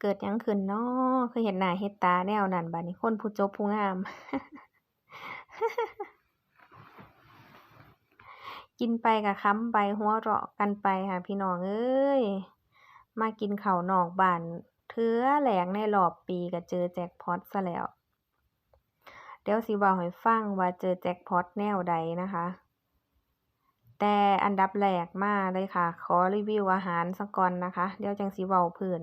เกิดยังขึ้นน้อคือเห็นหน้าเฮ็ดตาแนวนั้นบัดนี้คนผู้จบผู้งาม กินไปก็ค้ำไปหัวเราะกันไปค่ะพี่น้องเอ้ย มากินเข้านอกบ้านเทื่อแรกในรอบปีก็เจอแจ็คพอตซะแล้ว เดี๋ยวสิเว้าให้ฟังว่าเจอแจ็คพอตแนวใดนะคะ แต่อันดับแรกมาเลยค่ะ ขอรีวิวอาหารซะก่อนนะคะ เดี๋ยวจังสิเว้าพื้น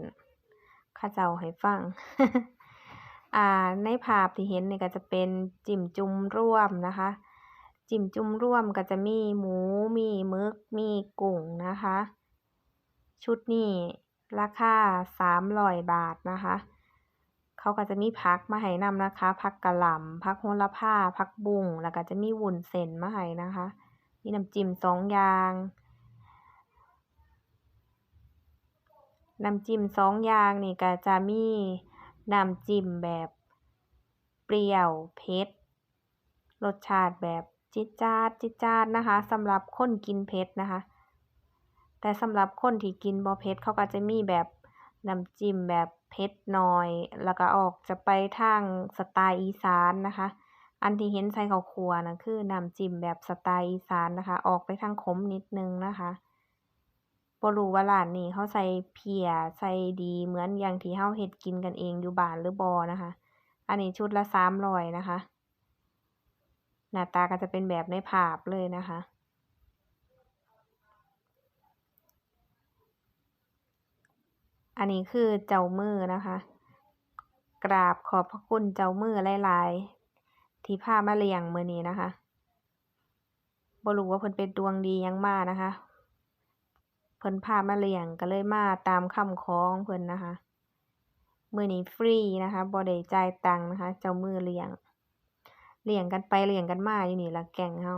ข้าเจ้าให้ฟัง อ่า ในภาพที่เห็นนี่ก็จะเป็นจิ้มจุ่มร่วมนะคะ จิ้มจุ่มร่วมก็จะมีหมูมีมึกมีกุ้งนะคะ ชุดนี้ราคา300บาทนะคะ เขาก็จะมีผักมาให้นำนะคะผักกะหล่ำผักโหระพาผักบุ้งแล้วก็จะมีวุ้นเส้นมาให้นะคะ มีน้ำจิ้มสองอย่าง น้ำจิ้มสองอย่างนี่ก็จะมีน้ำจิ้มแบบเปรี้ยวเผ็ดรสชาติแบบจี๊ดจ๊าดจี๊ดจ๊าดนะคะสำหรับคนกินเผ็ดนะคะ แต่สำหรับคนที่กินบ่เผ็ดเขาก็จะมีแบบน้ำจิ้มแบบเผ็ดน้อย แล้วก็ออกจะไปทางสไตล์อีสานนะคะ อันที่เห็นใส่ข้าวคั่วนะคือน้ำจิ้มแบบสไตล์อีสานนะคะ ออกไปทางขมนิดนึงนะคะ บ่รู้ว่าร้านนี้เขาใส่เพีย ใส่ดีเหมือนอย่างที่เราเฮ็ดกินกันเองอยู่บ้านหรือบ่นะคะ อันนี้ชุดละ300นะคะ หน้าตาก็จะเป็นแบบในภาพเลยนะคะอันนี้คือเจ้ามือนะคะ กราบขอบพระคุณเจ้ามือหลายๆ ที่พามาเลี้ยงมื้อนี้นะคะบ่รู้ว่าเพิ่นเป็นดวงดียังมานะคะ พิ่นพามาเลี้ยงก็เลยมาตามคำของเพิ่นนะคะมื้อนี้ฟรีนะคะบ่ได้จ่ายตังค์นะคะ เจ้ามือเลี้ยงเลี้ยงกันไปเลี้ยงกันมาอยู่นี่ละแก๊งเรา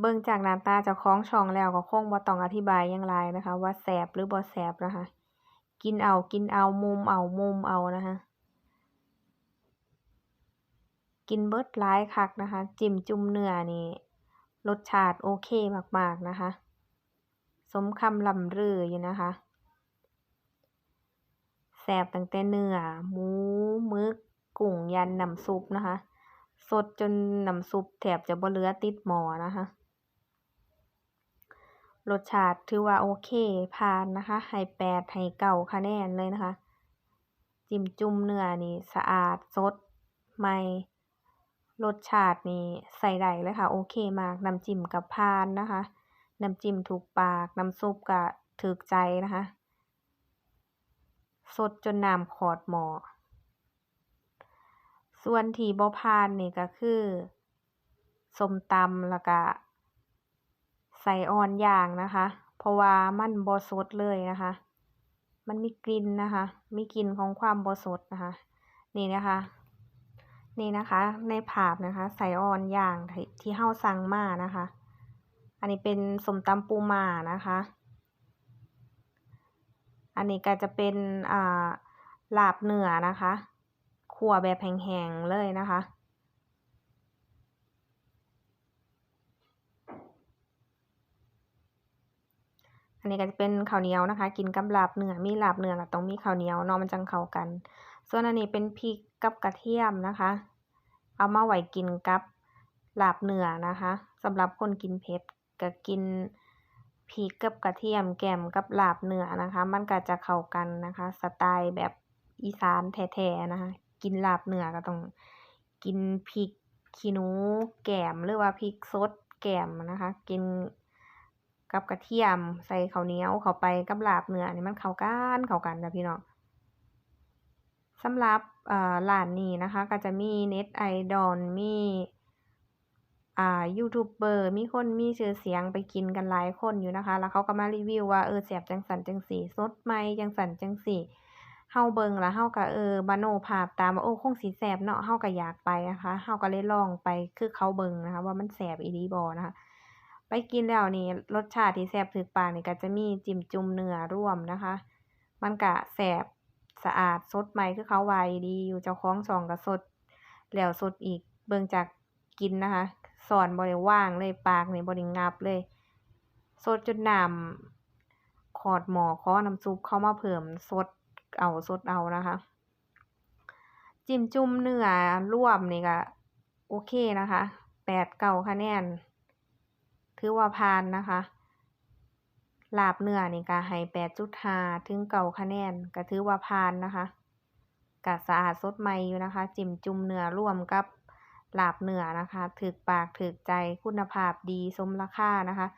เบิ่งจากหน้าตาเจ้าของช่องแล้วก็คงบ่ต้องอธิบายยังหลายนะคะ ว่าแซ่บหรือบ่แซ่บนะคะ กินเอากินเอามุมเอามุมเอานะคะกินเบิดหลายคักนะคะ จิ้มจุ่มเนื้อนี่ รสชาติโอเคมากๆนะคะ สมคำล่ำลืออยู่นะคะแซ่บตั้งแต่เนื้อหมูมึกกุ้งยันน้ำซุปนะคะ สดจนน้ำซุปแทบจะบ่เหลือติดหมอนะคะรสชาติถือว่าโอเคผ่านนะคะให้8ให้9คะแนนเลยนะคะ จิ้มจุ่มเนื้อนี่สะอาดสดใหม่ รสชาตินี่ใช้ได้เลยค่ะ โอเคมาก น้ำจิ้มก็ผ่านนะคะ น้ำจิ้มถูกปาก น้ำซุปก็ถูกใจนะคะ สดจนน้ำขอดหมอ ส่วนที่บ่ผ่านนี่ก็คือส้มตำแล้วก็ไส้อ่อนย่างนะคะ เพราะว่ามันบ่สดเลยนะคะ มันมีกลิ่นนะคะ มีกลิ่นของความบ่สดนะคะ นี่นะคะ นี่นะคะ ในภาพนะคะไส้อ่อนย่างที่เราสั่งมานะคะ อันนี้เป็นสมตำปูมานะคะ อันนี้ก็จะเป็นอ่าลาบเนื้อนะคะคั่วแบบแห้งๆเลยนะคะอันนี้ก็จะเป็นข้าวเหนียวนะคะ กินกับลาบเนื้อมีลาบเนื้อก็ต้องมีข้าวเหนียวเนาะมันจังเข้ากัน ส่วนอันนี้เป็นพริกกับกระเทียมนะคะ เอามาไว้กินกับลาบเนื้อนะคะสำหรับคนกินเผ็ดก็กินพริกกับกระเทียมแก้มกับลาบเนื้อนะคะ มันก็จะเข้ากันนะคะ สไตล์แบบอีสานแท้ๆนะคะ กินลาบเนื้อก็ต้องกินพริกขี้หนูแก้มหรือว่าพริกสดแก้มนะคะ กินกับกระเทียมใส่ข้าวเหนียวเข้าไปกับลาบเนื้อนี่มันเข้ากันเข้ากันจ้ะพี่น้อง สำหรับอ่านนี้นะคะ ก็จะมีเน็ตไอดอลมียูทูบเบอร์มีคนมีชื่อเสียงไปกินกันหลายคนอยู่นะคะ แล้วเขาก็มารีวิวว่าเออแซ่บจังซั้นจังซี้สดใหมจังซั้นจังซี้เราเบิงแล้วเราก็เออมโนภาพตามว่าโอ้คงสิแซ่บเนาะเราก็อยากไปนะคะเราก็เลยลองไปคือเขาเบิงนะคะ ว่ามันแซ่บอีหลีบ่นะคะ ไปกินแล้วนี่รสชาติที่แซ่บถูกปากนี่ก็จะมีจิ้มจุ่มเนื้อร่วมนะคะ มันก็แซ่บ สะอาดสดใหม่คือเขาว่าอีหลีอยู่เจ้าของช่องก็สดแล้วสดอีกเบิ่งจากกินนะคะช้อนบ่ได้ว่างเลยปากนี่บ่ได้งับเลย สดจนน้ำขอดหม้อขอน้ำซุปเขามาเพิ่มสดเอาสดเอานะคะ จิ้มจุ่มเนื้อรวมนี่ก็โอเคนะคะแปดเก้าคะแนนถือว่าผ่านนะคะ ลาบเนื้อนี่ก็ให้แปดจุดห้าถึงเก้าคะแนนก็ถือว่าผ่านนะคะก็สะอาดสดใหม่อยู่นะคะ จิ้มจุ่มเนื้อร่วมกับลาบเนื้อนะคะถึกปากถึกใจคุณภาพดีสมราคานะคะ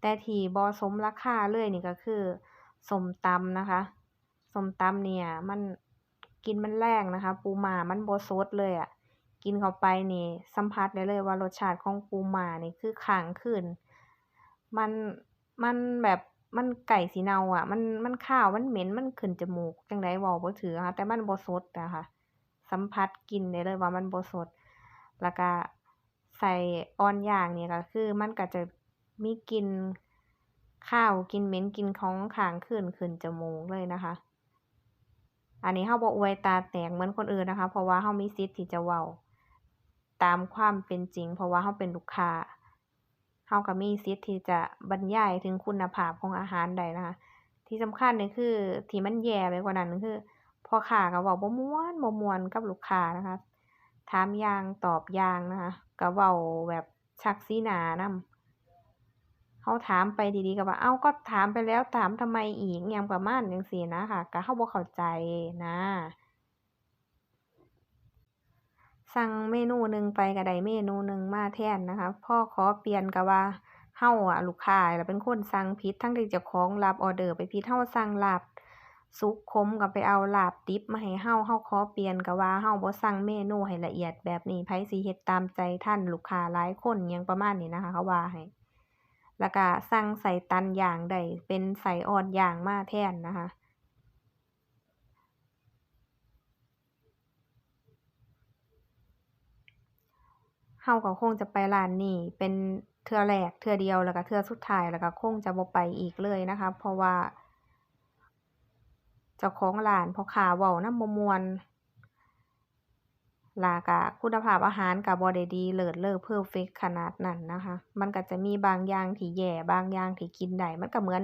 แต่ที่บ่สมราคาเลยนี่ก็คือสมตำนะคะสมตำเนี่ยมันกินมันแรงนะคะ ปูมามันบ่สดเลยอะกินเข้าไปนี่สัมผัสได้เลยว่ารสชาติของปูมานี่คือค้างคืนมันมันแบบ มันไก่สิเนาอะ มันมันคาวมันเหม็นมันขึ้นจมูกจังใดเว้าบ่ถูกอค่ะ แต่มันบ่สดอะค่ะสัมผัสกลิ่นได้เลยว่ามันบ่สด แล้วก็ใส่อ่อนย่างเนี่ยก็คือมันก็จะมีกลิ่นคาวกลิ่นเหม็นกลิ่นของค้างคืนขึ้นจมูกเลยนะคะ อันนี้เราบ่อวยตาแตกเหมือนคนอื่นนะคะ เพราะว่าเรามีสิทธิ์ที่จะเว้าตามความเป็นจริง เพราะว่าเราเป็นลูกค้า เราก็มีสิทธิ์ที่จะบรรยายถึงคุณภาพของอาหารได้นะคะ ที่สำคัญนี่คือที่มันแย่ไปกว่านั้นคือพ่อค้าก็เว้าบ่ม่วนบ่ม่วนกับลูกค้านะคะ ถามอย่างตอบอย่างนะคะก็เว้าแบบชักสีหนานำเราถามไปดีๆก็ว่าเอ้าก็ถามไปแล้วถามทำไมอีกยังประมาณจังซี้นะค่ะก็เราบ่เข้าใจนะ สั่งเมนูหนึ่งไปก็ได้เมนูหนึ่งมาแทนนะคะพ่อขอเปลี่ยนก็ว่าเราอะลูกค้าน่ะเป็นคนสั่งผิดทั้งที่เจ้าของรับออเดอร์ไปผิดเราสั่งลาบสุกขมก็ไปเอาลาบดิบมาให้เราเราขอเปลี่ยนก็ว่าเราบ่สั่งเมนูให้ละเอียดแบบนี้ไผสิเฮ็ดตามใจท่านลูกค้าหลายคนยังประมาณนี้นะคะเขาว่าให้แล้วก็สั่งไส้ตันย่างได้เป็นไส้อ่อย่างมาแทนนะคะ เราก็คงจะไปร้านนี้เป็นเทื่อแรกเทื่อเดียวแล้วก็เทื่อสุดท้ายแล้วก็คงจะบ่ไปอีกเลยนะคะ เพราะว่าเจ้าของร้านพ่อค้าเว้าน้ำบ่ม่วนล้วก็คุณภาพอาหารก็บ่ไดดีเลิศเลอเพอร์เฟกขนาดนั้นนะคะ มันก็จะมีบางอย่างที่แย่บางอย่างที่กินได้มันก็เหมือน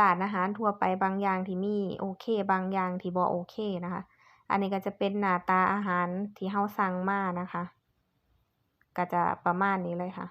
ร้านอาหารทั่วไปบางอย่างที่มีโอเค บางอย่างที่บ่โอเคนะคะ อันนี้ก็จะเป็นหน้าตาอาหารที่เราสั่งมานะคะ ก็จะประมาณนี้เลยค่ะ